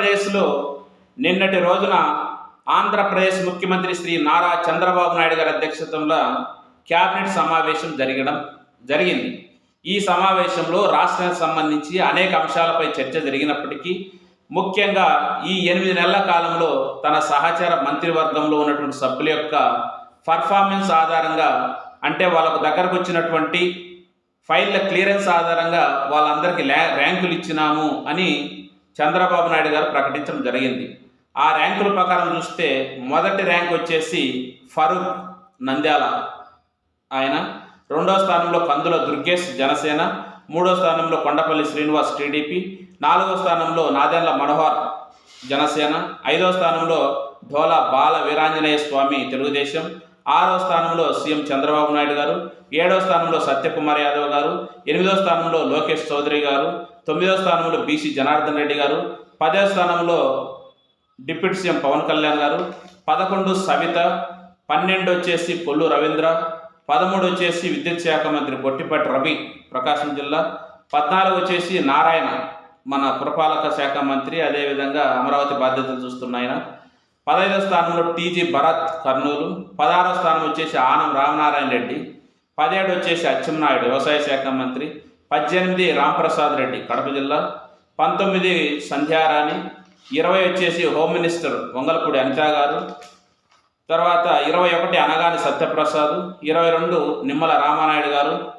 ఆంధ్రప్రదేశ్లో నిన్నటి రోజున ఆంధ్రప్రదేశ్ ముఖ్యమంత్రి శ్రీ నారా చంద్రబాబు నాయుడు గారి అధ్యక్షతంలో క్యాబినెట్ సమావేశం జరగడం జరిగింది. ఈ సమావేశంలో రాష్ట్రానికి సంబంధించి అనేక అంశాలపై చర్చ జరిగినప్పటికీ ముఖ్యంగా ఈ ఎనిమిది నెలల కాలంలో తన సహచార మంత్రివర్గంలో ఉన్నటువంటి సభ్యుల యొక్క పర్ఫార్మెన్స్ ఆధారంగా అంటే వాళ్ళకు దగ్గరకు వచ్చినటువంటి ఫైళ్ళ క్లియరెన్స్ ఆధారంగా వాళ్ళందరికీ ర్యాంకులు ఇచ్చినాము అని చంద్రబాబు నాయుడు గారు ప్రకటించడం జరిగింది. ఆ ర్యాంకుల ప్రకారం చూస్తే మొదటి ర్యాంక్ వచ్చేసి ఫరూక్ నంద్యాల. ఆయన రెండో స్థానంలో కందుల దుర్గేష్ జనసేన మూడో స్థానంలో కొండపల్లి శ్రీనివాస్ టీడీపీ నాలుగో స్థానంలో నాదెండ్ల మనోహర్ జనసేన ఐదో స్థానంలో ధోల బాల వీరాంజనేయ స్వామి తెలుగుదేశం ఆరో స్థానంలో సీఎం చంద్రబాబు నాయుడు గారు ఏడో స్థానంలో సత్యకుమార్ యాదవ్ గారు ఎనిమిదో స్థానంలో లోకేష్ చౌదరి గారు తొమ్మిదవ స్థానంలో బీసీ జనార్దన్ రెడ్డి గారు పదవ స్థానంలో డిప్యూటీ సీఎం పవన్ కళ్యాణ్ గారు పదకొండు సవిత పన్నెండు వచ్చేసి పొల్లు రవీంద్ర పదమూడు వచ్చేసి విద్యుత్ శాఖ మంత్రి బొట్టిపట్టి రవి ప్రకాశం జిల్లా పద్నాలుగు వచ్చేసి నారాయణ మన పురపాలక శాఖ మంత్రి అదేవిధంగా అమరావతి బాధ్యతలు చూస్తున్న ఆయన. పదహైదో స్థానంలో టీజీ భరత్ కర్నూలు పదహారో స్థానం వచ్చేసి ఆనం రామనారాయణ రెడ్డి పదిహేడు వచ్చేసి అచ్చెన్నాయుడు వ్యవసాయ శాఖ మంత్రి పద్దెనిమిది రాంప్రసాద్ రెడ్డి కడప జిల్లా. పంతొమ్మిది సంధ్యారాణి. ఇరవై వచ్చేసి హోమ్ మినిస్టర్ వంగలపూడి అనితా గారు. తర్వాత ఇరవై ఒకటి అనగాని సత్యప్రసాద్. ఇరవై రెండు నిమ్మల రామానాయుడు గారు.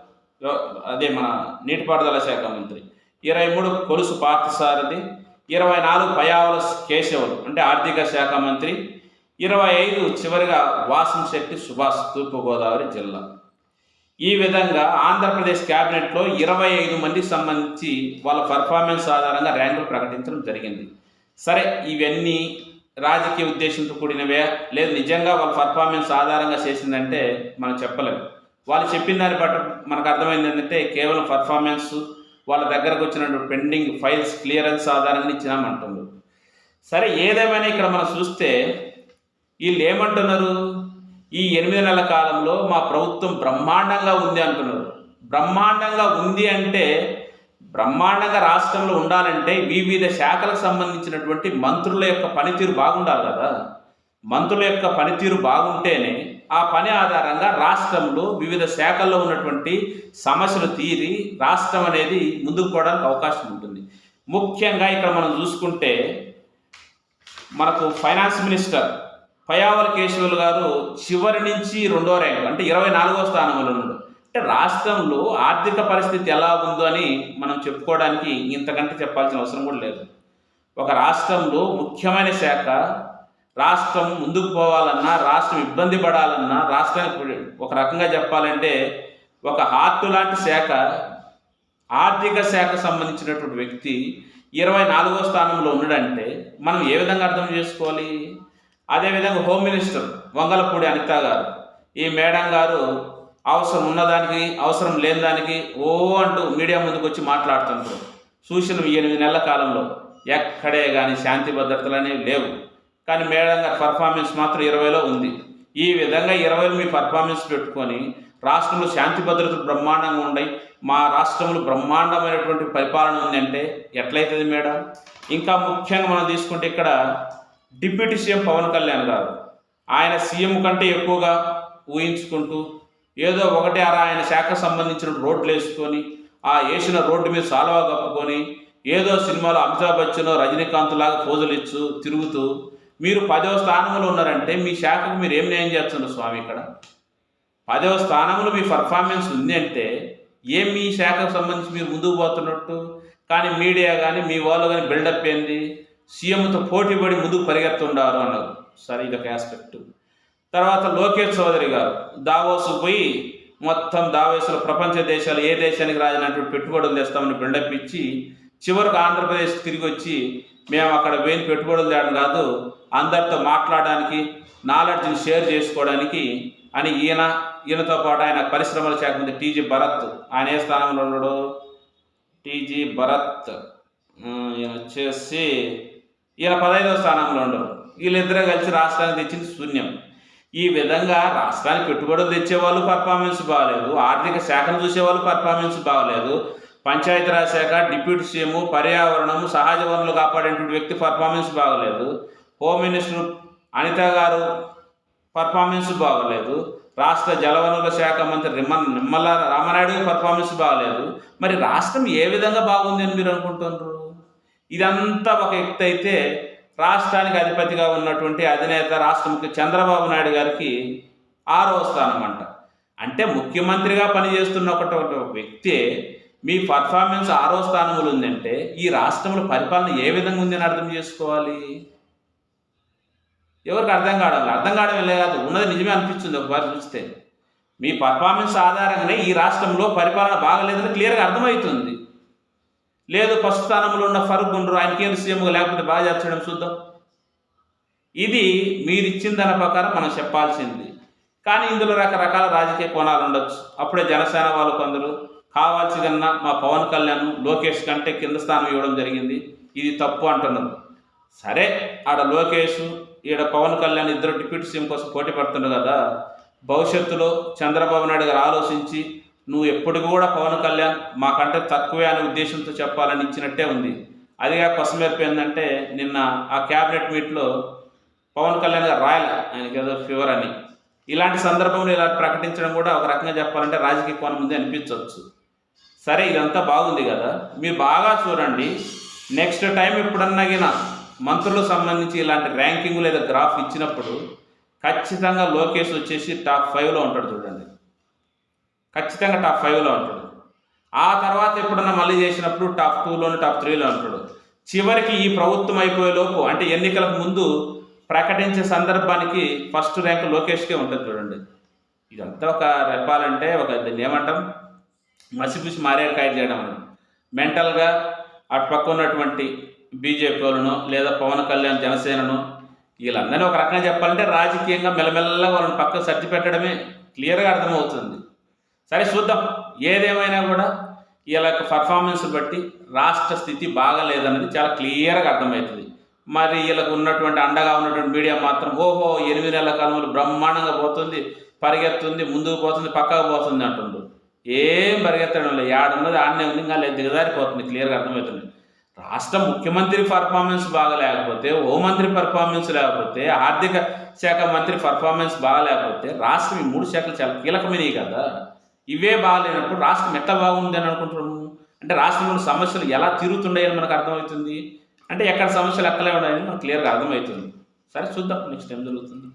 అదే మన నీటిపారుదల శాఖ మంత్రి. ఇరవై మూడు కొలుసు పార్థసారథి. ఇరవై నాలుగు పయావల కేశవులు అంటే ఆర్థిక శాఖ మంత్రి. ఇరవై ఐదు చివరిగా వాసం శెట్టి సుభాష్ తూర్పుగోదావరి జిల్లా. ఈ విధంగా ఆంధ్రప్రదేశ్ క్యాబినెట్లో ఇరవై ఐదు మందికి సంబంధించి వాళ్ళ పర్ఫార్మెన్స్ ఆధారంగా ర్యాంకులు ప్రకటించడం జరిగింది. సరే ఇవన్నీ రాజకీయ ఉద్దేశంతో కూడినవే లేదు నిజంగా వాళ్ళ పర్ఫార్మెన్స్ ఆధారంగా చేసిందంటే మనం చెప్పలేము వాళ్ళు చెప్పిన దాన్ని బట్టి మనకు అర్థమైంది ఏంటంటే కేవలం పర్ఫార్మెన్స్ వాళ్ళ దగ్గరకు వచ్చినటువంటి పెండింగ్ ఫైల్స్ క్లియరెన్స్ ఆధారంగా ఇచ్చినామంటున్నారు సరే ఏదేమైనా ఇక్కడ మనం చూస్తే వీళ్ళు ఏమంటున్నారు? ఈ ఎనిమిది నెలల కాలంలో మా ప్రభుత్వం బ్రహ్మాండంగా ఉంది అంటున్నారు. బ్రహ్మాండంగా ఉంది అంటే బ్రహ్మాండంగా రాష్ట్రంలో ఉండాలంటే వివిధ శాఖలకు సంబంధించినటువంటి మంత్రుల యొక్క పనితీరు బాగుండాలి కదా. మంత్రుల యొక్క పనితీరు బాగుంటేనే ఆ పని ఆధారంగా రాష్ట్రంలో వివిధ శాఖల్లో ఉన్నటువంటి సమస్యలు తీరి రాష్ట్రం అనేది ముందుకు పోవడానికి అవకాశం ఉంటుంది. ముఖ్యంగా ఇక్కడ మనం చూసుకుంటే మనకు ఫైనాన్స్ మినిస్టర్ పయావల కేశవులు గారు చివరి నుంచి రెండో ర్యాంకు అంటే ఇరవై నాలుగో స్థానంలో ఉన్నాడు అంటే రాష్ట్రంలో ఆర్థిక పరిస్థితి ఎలా ఉందో అని మనం చెప్పుకోవడానికి ఇంతకంటే చెప్పాల్సిన అవసరం కూడా లేదు. ఒక రాష్ట్రంలో ముఖ్యమైన శాఖ రాష్ట్రం ముందుకు పోవాలన్నా రాష్ట్రం ఇబ్బంది పడాలన్నా రాష్ట్రానికి ఒక రకంగా చెప్పాలంటే ఒక హార్ట్ లాంటి శాఖ ఆర్థిక శాఖ సంబంధించినటువంటి వ్యక్తి ఇరవై నాలుగో స్థానంలో ఉన్నాడంటే మనం ఏ విధంగా అర్థం చేసుకోవాలి? అదేవిధంగా హోమ్ మినిస్టర్ వంగలపూడి అనిత గారు ఈ మేడం గారు అవసరం ఉన్నదానికి అవసరం లేని దానికి ఓ అంటూ మీడియా ముందుకు వచ్చి మాట్లాడుతుంటారు చూసిన ఎనిమిది నెలల కాలంలో ఎక్కడే కానీ శాంతి భద్రతలు అనేవి లేవు. కానీ మేడం గారి పర్ఫార్మెన్స్ మాత్రం ఇరవైలో ఉంది. ఈ విధంగా ఇరవైలో మీ పర్ఫార్మెన్స్ పెట్టుకొని రాష్ట్రంలో శాంతి భద్రతలు బ్రహ్మాండంగా ఉన్నాయి మా రాష్ట్రంలో బ్రహ్మాండమైనటువంటి పరిపాలన ఉందంటే ఎట్లయితుంది మేడం? ఇంకా ముఖ్యంగా మనం తీసుకుంటే ఇక్కడ డిప్యూటీ సీఎం పవన్ కళ్యాణ్ గారు. ఆయన సీఎం కంటే ఎక్కువగా ఊహించుకుంటూ ఏదో ఒకటి అరా ఆయన శాఖకు సంబంధించిన రోడ్లు వేసుకొని ఆ వేసిన రోడ్డు మీద సాల్వా కప్పుకొని ఏదో సినిమాలో అమితాబ్ బచ్చన్ రజనీకాంత్ లాగా పోజులు ఇచ్చు తిరుగుతూ మీరు పదవ స్థానంలో ఉన్నారంటే మీ శాఖకు మీరు ఏం న్యాయం చేస్తున్నారు స్వామి ఇక్కడ? పదవ స్థానంలో మీ పర్ఫార్మెన్స్ ఉంది అంటే ఏం మీ శాఖకు సంబంధించి మీరు ముందుకు పోతున్నట్టు? కానీ మీడియా కానీ మీ వాళ్ళు కానీ బిల్డప్ ఏంది? సీఎంతో పోటీ పడి ముందుకు పరిగెత్తుండారు అన్నారు సరే ఇదొక ఆస్పెక్ట్ తర్వాత లోకేష్ చౌదరి గారు దావోసు పోయి మొత్తం దావేసులు ప్రపంచ దేశాలు ఏ దేశానికి రాజనటువంటి పెట్టుబడులు తెస్తామని బిల్డప్ ఇచ్చి చివరికి ఆంధ్రప్రదేశ్ తిరిగి వచ్చి మేము అక్కడ పోయిన పెట్టుబడులు తేడం కాదు అందరితో మాట్లాడడానికి నాలెడ్జ్ని షేర్ చేసుకోవడానికి అని ఈయన ఈయనతో పాటు ఆయన పరిశ్రమల శాఖ మంత్రి టీజీ భరత్ ఆయన ఏ స్థానంలో ఉన్నాడు? టీజీ భరత్. ఈయన వచ్చేసి ఈయన పదహైదవ స్థానంలో ఉండరు. వీళ్ళిద్దరూ కలిసి రాష్ట్రానికి తెచ్చింది శూన్యం. ఈ విధంగా రాష్ట్రానికి పెట్టుబడులు తెచ్చేవాళ్ళు పర్ఫార్మెన్స్ బాగలేదు. ఆర్థిక శాఖను చూసేవాళ్ళు పర్ఫార్మెన్స్ బాగలేదు. పంచాయతీరాజ్ శాఖ డిప్యూటీ సీఎం పర్యావరణము సహజ వనరులు కాపాడేటువంటి వ్యక్తి పర్ఫార్మెన్స్ బాగలేదు. హోమ్ మినిస్టర్ అనిత గారు పర్ఫార్మెన్స్ బాగలేదు. రాష్ట్ర జలవనరుల శాఖ మంత్రి నిమ్మ నిమ్మల రామనాయుడు పర్ఫార్మెన్స్ బాగలేదు. మరి రాష్ట్రం ఏ విధంగా బాగుంది అని మీరు అనుకుంటున్నారు? ఇదంతా ఒక ఎత్తు అయితే రాష్ట్రానికి అధిపతిగా ఉన్నటువంటి అధినేత రాష్ట్ర ముఖ్య చంద్రబాబు నాయుడు గారికి ఆరవ స్థానం అంట అంటే ముఖ్యమంత్రిగా పనిచేస్తున్న ఒకటి ఒక వ్యక్తి మీ పర్ఫార్మెన్స్ ఆరో స్థానంలో ఉందంటే ఈ రాష్ట్రంలో పరిపాలన ఏ విధంగా ఉందని అర్థం చేసుకోవాలి? ఎవరికి అర్థం కావడం అర్థం కావడం లేదు ఉన్నది నిజమే అనిపిస్తుంది ఒకసారి చూస్తే. మీ పర్ఫార్మెన్స్ ఆధారంగానే ఈ రాష్ట్రంలో పరిపాలన బాగలేదని క్లియర్గా అర్థమవుతుంది. లేదు ఫస్ట్ స్థానంలో ఉన్న ఫరూక్ ఉండరు ఆయన కేంద్ర సీఎంగా లేకపోతే బాగా చేర్చడం చూద్దాం. ఇది మీరు ఇచ్చిన దాని ప్రకారం మనం చెప్పాల్సింది. కానీ ఇందులో రకరకాల రాజకీయ కోణాలు ఉండొచ్చు. అప్పుడే జనసేన వాళ్ళు కొందరు కావాల్సి కన్నా మా పవన్ కళ్యాణ్ లోకేష్ కంటే కింద స్థానం ఇవ్వడం జరిగింది. ఇది తప్పు అంటున్నారు. సరే ఆడ లోకేష్ ఈడ పవన్ కళ్యాణ్ ఇద్దరు డిప్యూటీ సీఎం కోసం పోటీ పడుతున్నారు కదా. భవిష్యత్తులో చంద్రబాబు నాయుడు గారు ఆలోచించి నువ్వు ఎప్పుడు కూడా పవన్ కళ్యాణ్ మాకంటే తక్కువే అనే ఉద్దేశంతో చెప్పాలని ఇచ్చినట్టే ఉంది. అదిగా కొసమేర్పు ఏంటంటే నిన్న ఆ క్యాబినెట్ మీట్లో పవన్ కళ్యాణ్ గారు రాయాలి ఆయనకి ఏదో ఫీవర్ అని. ఇలాంటి సందర్భంలో ఇలా ప్రకటించడం కూడా ఒక రకంగా చెప్పాలంటే రాజకీయ కోణం ఉంది అనిపించవచ్చు. సరే ఇదంతా బాగుంది కదా. మీరు బాగా చూడండి. నెక్స్ట్ టైం ఎప్పుడన్నా గిన మంత్రులకు సంబంధించి ఇలాంటి ర్యాంకింగ్ లేదా గ్రాఫ్ ఇచ్చినప్పుడు ఖచ్చితంగా లోకేష్ వచ్చేసి టాప్ ఫైవ్లో ఉంటాడు చూడండి. ఖచ్చితంగా టాప్ ఫైవ్లో ఉంటాడు ఆ తర్వాత ఎప్పుడన్నా మళ్ళీ చేసినప్పుడు టాప్ టూలోను టాప్ త్రీలో ఉంటాడు చివరికి ఈ ప్రభుత్వం అయిపోయే లోపు అంటే ఎన్నికలకు ముందు ప్రకటించే సందర్భానికి ఫస్ట్ ర్యాంక్ లోకేష్కే ఉంటుంది చూడండి. ఇదంతా ఒక రెప్పాలంటే ఒక దీన్ని ఏమంటాం? మసిపిసి మారేడుకాయ చేయడం అని మెంటల్గా అటుపక్క ఉన్నటువంటి బీజేపీ వాళ్ళను లేదా పవన్ కళ్యాణ్ జనసేనను వీళ్ళందరినీ ఒక రకంగా చెప్పాలంటే రాజకీయంగా మెల్లమెల్లగా వాళ్ళని పక్కకు సర్ది పెట్టడమే క్లియర్గా అర్థమవుతుంది. సరే చూద్దాం. ఏదేమైనా కూడా వీళ్ళ యొక్క పర్ఫార్మెన్స్ బట్టి రాష్ట్ర స్థితి బాగలేదన్నది చాలా క్లియర్గా అర్థమవుతుంది. మరి వీళ్ళకు ఉన్నటువంటి అండగా ఉన్నటువంటి మీడియా మాత్రం ఓహో ఎనిమిది నెలల కాలంలో బ్రహ్మాండంగా పోతుంది పరిగెత్తుంది ముందుకు పోతుంది పక్కకు పోతుంది అంటుండ్రు ఏం పరిగెత్తడం లేదు. ఏడున్నది ఆడనే ఉంది ఇంకా లేదు దిగదారిపోతుంది క్లియర్గా అర్థమవుతుంది. రాష్ట్ర ముఖ్యమంత్రి పర్ఫార్మెన్స్ బాగా లేకపోతే హోంమంత్రి పర్ఫార్మెన్స్ లేకపోతే ఆర్థిక శాఖ మంత్రి పర్ఫార్మెన్స్ బాగా లేకపోతే రాష్ట్రం ఈ మూడు శాఖలు చాలా కీలకమైనవి కదా. ఇవే బాగాలేనప్పుడు రాష్ట్రం ఎట్లా బాగుంది అని అనుకుంటున్నాము? అంటే రాష్ట్రంలో సమస్యలు ఎలా తిరుగుతున్నాయని మనకు అర్థమవుతుంది? అంటే ఎక్కడ సమస్యలు ఎక్కలే ఉన్నాయని మనకు క్లియర్గా అర్థమవుతుంది. సరే చూద్దాం. నెక్స్ట్ ఏం జరుగుతుంది?